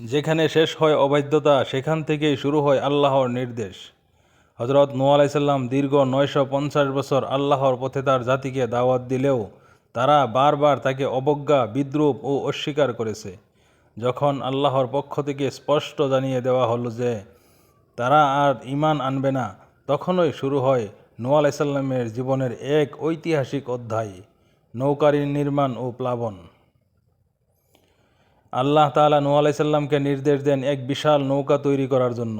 যেখানে শেষ হয় অবাধ্যতা, সেখান থেকেই শুরু হয় আল্লাহর নির্দেশ। হজরত নূ আলাইসাল্লাম দীর্ঘ নয়শো পঞ্চাশ বছর আল্লাহর পথে তার জাতিকে দাওয়াত দিলেও তারা বারবার তাকে অবজ্ঞা, বিদ্রুপ ও অস্বীকার করেছে। যখন আল্লাহর পক্ষ থেকে স্পষ্ট জানিয়ে দেওয়া হলো যে তারা আর ইমান আনবে না, তখনই শুরু হয় নূ আলাইসাল্লামের জীবনের এক ঐতিহাসিক অধ্যায়, নৌকারি নির্মাণ ও প্লাবন। আল্লাহ তাআলা নূ আলাইসাল্লামকে নির্দেশ দেন এক বিশাল নৌকা তৈরি করার জন্য।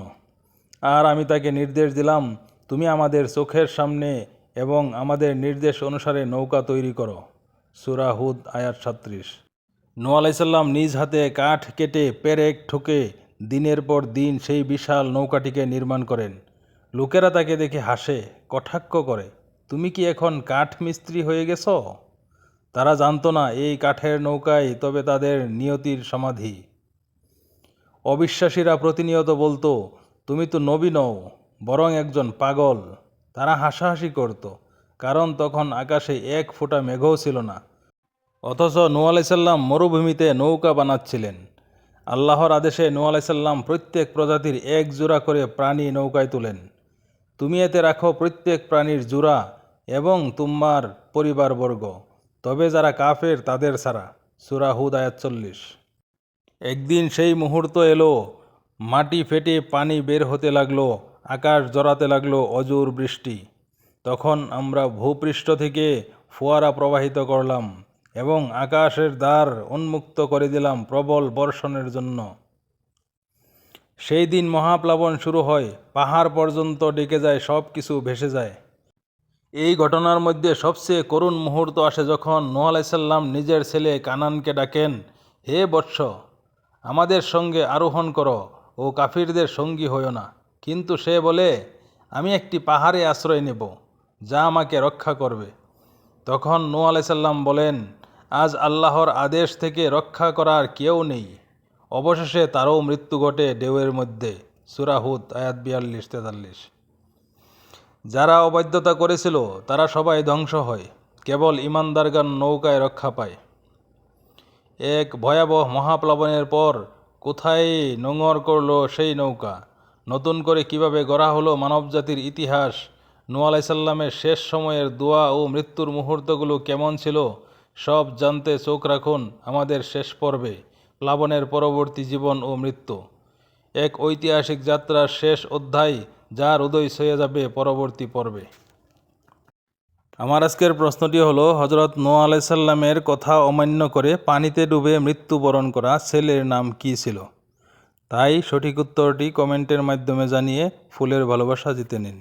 আর আমি তাকে নির্দেশ দিলাম, তুমি আমাদের চোখের সামনে এবং আমাদের নির্দেশ অনুসারে নৌকা তৈরি করো। সুরাহুদ আয়াত সাত্রিশ নূ আলাইসাল্লাম নিজ হাতে কাঠ কেটে, পেরেক ঠুকে দিনের পর দিন সেই বিশাল নৌকাটিকে নির্মাণ করেন। লোকেরা তাকে দেখে হাসে, কটাক্ষ করে, তুমি কি এখন কাঠ মিস্ত্রি হয়ে গেছো? তারা জানতো না এই কাঠের নৌকায় তবে তাদের নিয়তির সমাধি। অবিশ্বাসীরা প্রতিনিয়ত বলতো, তুমি তো নবী নও, বরং একজন পাগল। তারা হাসাহাসি করত, কারণ তখন আকাশে এক ফোঁটা মেঘও ছিল না। অথচ নূ আলাইসাল্লাম মরুভূমিতে নৌকা বানাচ্ছিলেন। আল্লাহর আদেশে নূ আলাইসাল্লাম প্রত্যেক প্রজাতির এক জোড়া করে প্রাণী নৌকায় তুলেন। তুমি এতে রাখো প্রত্যেক প্রাণীর জোড়া এবং তোমার পরিবারবর্গ। তবে যারা কাফের, তাদের ছাড়া সুরা হুদ আয়াত চল্লিশ। একদিন সেই মুহূর্ত এলো, মাটি ফেটে পানি বের হতে লাগল, আকাশ জড়াতে লাগল অজুর বৃষ্টি। তখন আমরা ভূপৃষ্ঠ থেকে ফোয়ারা প্রবাহিত করলাম এবং আকাশের দ্বার উন্মুক্ত করে দিলাম প্রবল বর্ষণের জন্য। সেই দিন মহাপ্লাবন শুরু হয়, পাহাড় পর্যন্ত ডেকে যায় সব কিছু ভেসে যায়। এই ঘটনার মধ্যে সবচেয়ে করুণ মুহূর্ত আসে যখন নোহ আলাইসাল্লাম নিজের ছেলে কানানকে ডাকেন, হে বৎস, আমাদের সঙ্গে আরোহণ করো ও কাফিরদের সঙ্গী হইও না। কিন্তু সে বলে, আমি একটি পাহাড়ে আশ্রয় নেব, যা আমাকে রক্ষা করবে। তখন নূ আলাইসাল্লাম বলেন, আজ আল্লাহর আদেশ থেকে রক্ষা করার কেউ নেই। অবশেষে তারও মৃত্যু ঘটে ঢেউয়ের মধ্যে। সুরাহুদ আয়াত বিয়াল্লিশ, তেতাল্লিশ। যারা অবাধ্যতা করেছিল, তারা সবাই ধ্বংস হয়। কেবল ইমানদারগান নৌকায় রক্ষা পায়। এক ভয়াবহ মহাপ্লাবনের পর কোথায় নোঙর করল সেই নৌকা? নতুন করে কীভাবে গড়া হলো মানবজাতির ইতিহাস? নূ আলাইসাল্লামের শেষ সময়ের দোয়া ও মৃত্যুর মুহূর্তগুলো কেমন ছিল, সব জানতে চোখ রাখুন আমাদের শেষ পর্বে, প্লাবনের পরবর্তী জীবন ও মৃত্যু। এক ঐতিহাসিক যাত্রার শেষ অধ্যায় যার উদয় সয়ে যাবে পরবর্তী পর্বে। আমার আজকের প্রশ্নটি হলো হজরত নো আলাইসাল্লামের কথা অমান্য করে পানিতে ডুবে মৃত্যুবরণ করা ছেলের নাম কি ছিল? তাই সঠিক উত্তরটি কমেন্টের মাধ্যমে জানিয়ে ফুলের ভালোবাসা জিতে নিন।